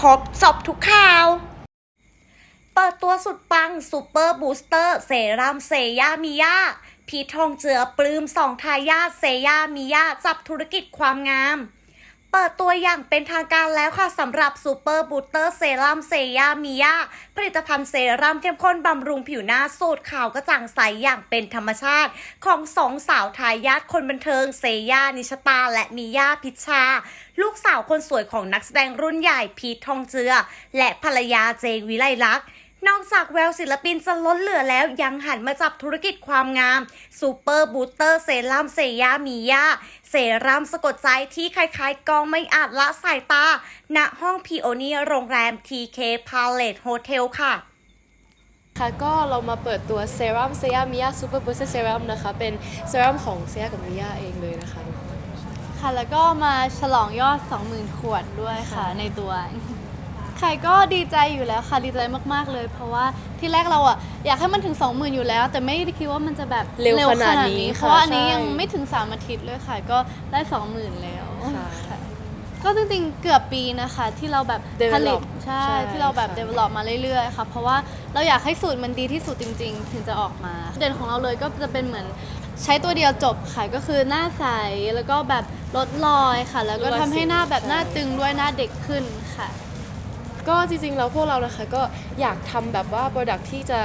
ครบจบทุกข่าว เปิดตัวสุดปังซูเปอร์บูสเตอร์เซรั่มเซยามิยาพีททองเจือปลื้มสองทายาทเซยามิยาจับธุรกิจความงาม เปิดตัวอย่างเป็นทางการแล้วค่ะสำหรับซูเปอร์บูสเตอร์เซรั่มเซยามิยาผลิตภัณฑ์เซรั่มเข้มข้นบำรุงผิวหน้าสูตรขาวกระจ่างใสอย่างเป็นธรรมชาติ ของสองสาวทายาทคนบันเทิงเซยานิชตา และมิยาพิชชาลูกสาวคนสวยของนักแสดงรุ่นใหญ่พีททองเจือ และภรรยาเจงวิไลลักษณ์ นอกจากแววศิลปินจะล้นเหลือแล้วยังหันมาจับธุรกิจความงามซูเปอร์บูสเตอร์เซรั่มเซยามียาเซรั่มสะกดใจที่คล้ายๆกองไม่อาจละสายตา ณห้องพีโอเนียโรงแรม TK Palace Hotel ค่ะค่ะก็เรามาเปิดตัวเซรั่มเซยามิยาซูเปอร์บูสเตอร์เซรั่มนะคะ เป็นเซรั่มของเซยากับมิยาเองเลยนะคะทุกคนค่ะ แล้วก็มาฉลองยอด 20,000 ขวดด้วยค่ะในตัวใครก็ดีใจอยู่แล้วค่ะดีใจมากๆเลย เพราะว่าที่แรกเราอะอยากให้มันถึง 20,000 อยู่แล้ว แต่ไม่ได้คิดว่ามันจะแบบเร็วขนาดนี้เพค่ะราะว่าอันนี้ใช่ ยังไม่ถึง 3 อาทิตย์เลยค่ะ ก็ได้ 20,000 แล้วค่ะค่ะก็จริงๆเกือบปีนะคะ ที่เราแบบผลิต Develop ใช่ใช่ที่เราแบบ ค่ะ develop มาเรื่อยๆค่ะ เพราะว่าเราอยากให้สูตรมันดีที่สุดจริง ๆ ถึงจะออกมา เด่นของเราเลยก็จะเป็นเหมือนใช้ตัวเดียวจบค่ะก็คือหน้าใสแล้วก็แบบลดรอยค่ะ แล้วก็ทำให้หน้าแบบหน้าตึงด้วยหน้าเด็กขึ้นค่ะ ก็จริงๆแล้วพวกเรานะคะก็อยากทำแบบว่าโปรดักที่จะ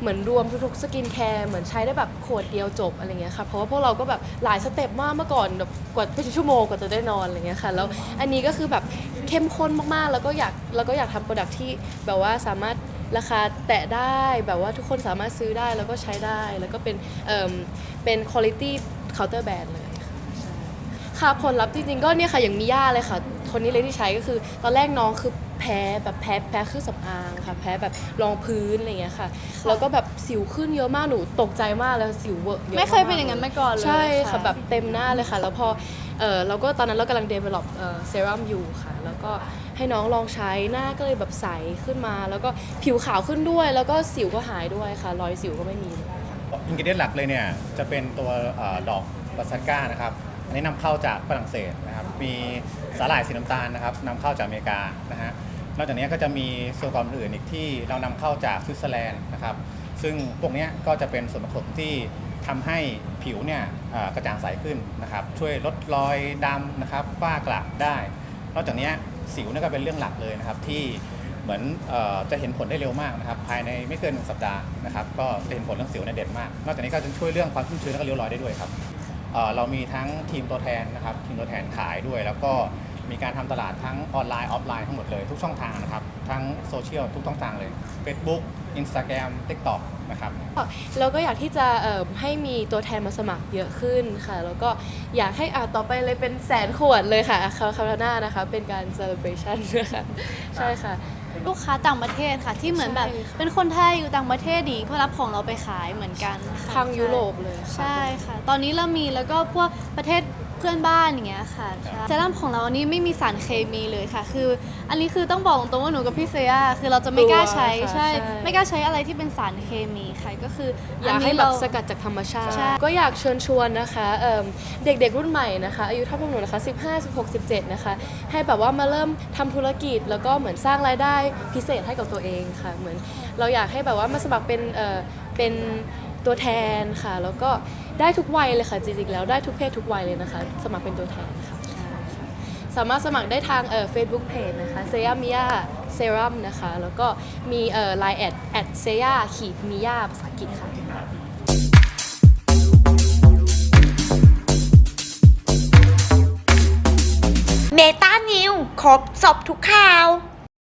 เหมือนรวมทุกๆสกินแคร์เหมือนใช้ได้แบบขวดเดียวจบอะไรเงี้ยค่ะเพราะว่าพวกเราก็แบบหลายสเต็ปมากเมื่อก่อนแบบกว่าเป็นชั่วโมงกว่าจะได้นอนอะไรเงี้ยค่ะแล้วอันนี้ก็คือแบบเข้มข้นมากๆ แล้วก็อยากแล้วก็อยากทำโปรดักที่แบบว่าสามารถราคาแตะได้แบบว่าทุกคนสามารถซื้อได้แล้วก็ใช้ได้แล้วก็เป็นเอ่มเป็น quality counter brand เลยค่ะค่ะผลลัพธ์จริงๆก็เนี่ยค่ะอย่างมิย่าเลยค่ะ คนนี้เลยที่ใช้ก็คือ ตอนแรกน้องคือ พ้แบบแพ้แพ้เครื่องสำอางค่ะ แพ้แบบรองพื้นอะไรเงี้ยค่ะ แล้วก็แบบสิวขึ้นเยอะมากหนูตกใจมากเลยสิวเวอะเยอะไม่เคยเป็นกๆอย่างนั้นมาก่อนเลยใช่ค่ะค่ะแบบเต็มหน้าเลยค่ะ แล้วพอเออเราก็ตอนนั้นเรากำลัง develop เอ่อเซรั่มอยู่ค่ะ แล้วก็ให้น้องลองใช้หน้าก็เลยแบบใสขึ้นมา แล้วก็ผิวขาวขึ้นด้วย แล้วก็สิวก็หายด้วยค่ะ รอยสิวก็ไม่มีเลยค่ะอินกิเดียนหลักเลยเนี่ยจะเป็นตัวเออดอกบาซันก้านะครับอันนี้นำเข้าจากฝรั่งเศสนะครับ มีสาหร่ายสีน้ำตาลนะครับนำเข้าจากอเมริกานะฮะ นอกจากนี้ก็จะมีส่วนประกอบอื่นอีกที่เรานำเข้าจากสวิตเซอร์แลนด์นะครับ ซึ่งพวกนี้ก็จะเป็นส่วนผสมที่ทำให้ผิวเนี่ยกระจ่างใสขึ้นนะครับ ช่วยลดรอยดำนะครับฝ้ากระได้ นอกจากนี้สิวเนี่ยก็เป็นเรื่องหลักเลยนะครับที่เหมือนอจะเห็นผลได้เร็วมากนะครับภายในไม่เกินหนึ่งสัปดาห์นะครับก็จะเห็นผลเรื่องสิวเนี่ยเด่นมาก นอกจากนี้ก็จะช่วยเรื่องความชุ่มชื้นและก็เริ้วรอยได้ด้วยครับเรามีทั้งทีมตัวแทนนะครับทีมตัวแทนขายด้วยแล้วก็ มีการทำตลาดทั้งออนไลน์ออฟไลน์ทั้งหมดเลยทุกช่องทางนะครับ ทั้งโซเชียลทุกช่องทางเลย Facebook Instagram TikTok นะครับแล้วก็อยากที่จะเอ่อให้มีตัวแทนมาสมัครเยอะขึ้นค่ะ แล้วก็อยากให้อ่าต่อไปเลยเป็นแสนขวดเลยค่ะคาคาราน่านะคะ เป็นการ celebration นะคะใช่ค่ะลูกค้าต่างประเทศค่ะ ที่เหมือนแบบใช่ค่ะเป็นคนไทยอยู่ต่างประเทศดีก็รับของเราไปขายเหมือนกันค่ะทางยุโรปเลยค่ะใช่ค่ะ ตอนนี้เรามีแล้วก็พวกประเทศ เพื่อนบ้านอย่างเงี้ยค่ะใช่เซรั่มของเรานี่ไม่มีสารเคมีเลยค่ะ คือ อันนี้คือต้องบอกตรงๆว่าหนูกับพี่เซียคือเราจะไม่กล้าใช้กลัวค่ะใช่ใช่ ไม่กล้าใช้อะไรที่เป็นสารเคมีค่ะก็คือออัยากนให้นี้แบเราบสกัดจากธรรมชาติใช่ก็อยากเชิญชวนนะคะเอิ่มเด็กๆรุ่นใหม่นะคะ อายุเท่าพวกหนูนะคะ 15 16 17 นะคะ ให้แบบว่ามาเริ่มทำธุรกิจ แล้วก็เหมือนสร้างรายได้พิเศษให้กับตัวเองค่ะ เหมือนเราอยากให้แบบว่ามาสมัครเป็นเอ่อเป็นตัวแทนค่ะ แล้วก็ ได้ทุกวัยเลยค่ะจริงๆแล้วได้ทุกเพศทุกวัยเลยนะคะ สมัครเป็นตัวแทนค่ะใช่ค่ะสามารถสมัครได้ทางเอ่อ Facebook Page นะคะเซย่ามิยาเซรั่มนะคะ แล้วก็มีเอ่อ Line แอดแอดเซย่าขีดมิยาภาษาอังกฤษค่ะเมตานิวครบจบทุกข่าว